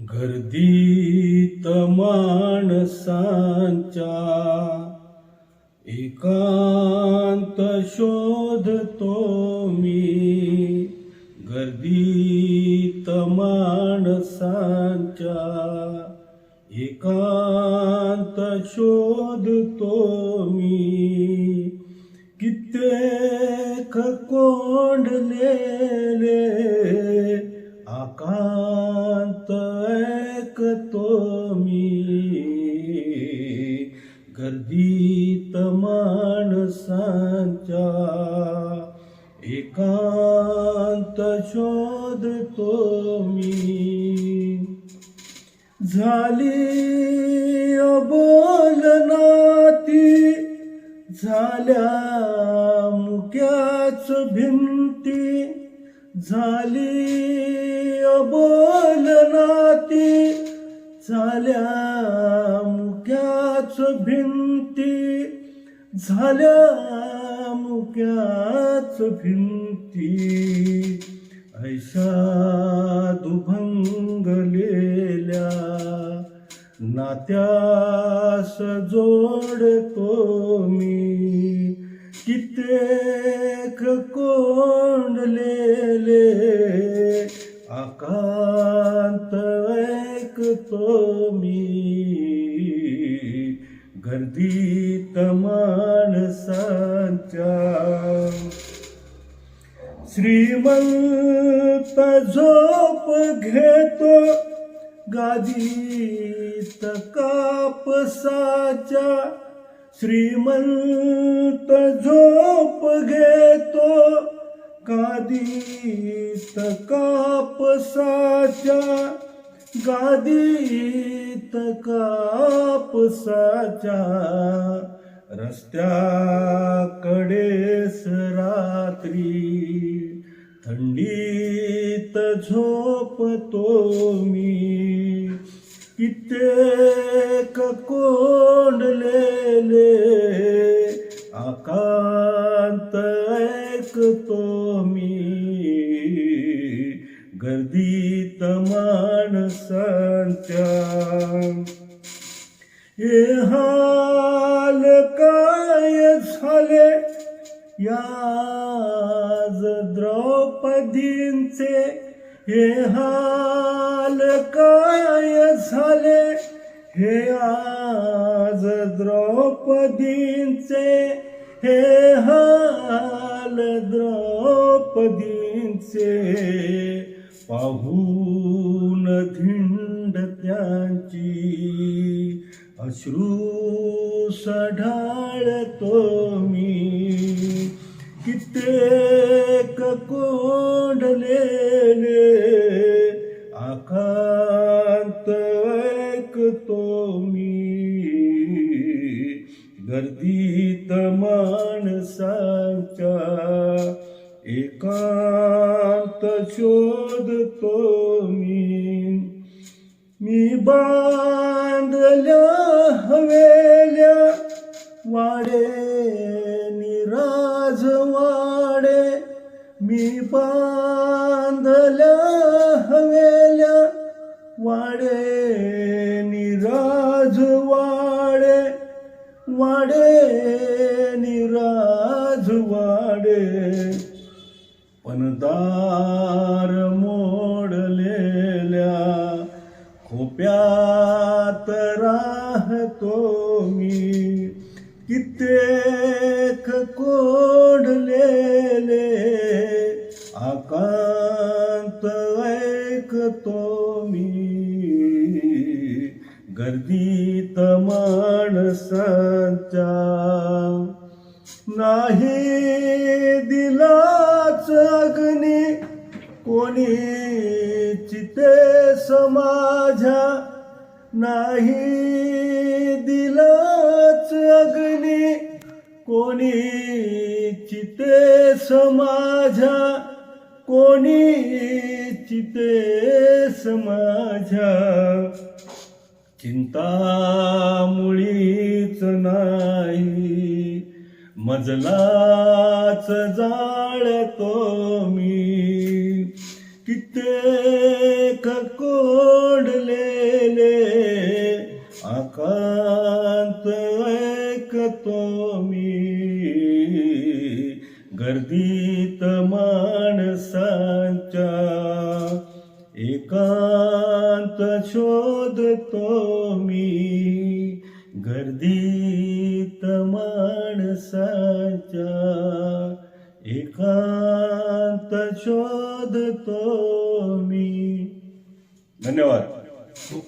गर्दीत माणसांच्या एकांत शोधतो मी. गर्दीत माणसांच्या एकांत शोधतो मी. कित्येक कोंडलेले एकांत शोधतो मी. झाली बोलनाती झाल्या मुक्याच भिंती. झाली अबोलनाती झाल्या मुक्याच भिंती. झाल्या मुक्याच भिंती ऐशा दुभंगलेल्या नात्यास जोडतो मी. कित्येक कोंडलेले आकांत ऐकतो मी. गर्दीत माणसांच्या श्रीमंत झोप घेतो गादीत कापसाच्या. श्रीमंत झोप घेतो गादीत कापसाच्या. गादीत कापसाच्या रस्त्याकडेस रात्री. थंडीत झोपतो मी कित्येक कोंडलेले आकांत ऐकतो मी गर्दीत माणसांच्या हे हाल काय झाले? याज द्रौपदींचे हे हाल काय झाले? हे आज द्रौपदींचे हे हाल द्रौपदींचे. पाहू धिंड त्यांची अश्रू सढाळतो मी. कित्येक कोंडलेले आकांत ऐकतो मी. गर्दीत माणसांच्या एका शोधतो मी. मी बांधल्या हवेल्या वाडे निराज वाडे. मी बांधल्या हवेल्या वाडे निराज वाडे. वाडे निराज वाडे. पण दार मोडलेल्या खोप्यात राहतो मी. कित्येक कोडलेले आकांत ऐकतो मी. गर्दीत माणसांच्या नाही कोणी चिते समाझा नाही दिलाच अग्नी. कोणी चिते समाझा कोणी चिते समाझा चिंता मुळीच नाही मजलाच जाळतो मी. कित्येक कोडलेले आकांत ऐकतो मी. गर्दीत माणसांच्या एकांत शोधतो मी. गर्दीत माणसांच्या एकांत शोधतो मी. धन्यवाद. खूप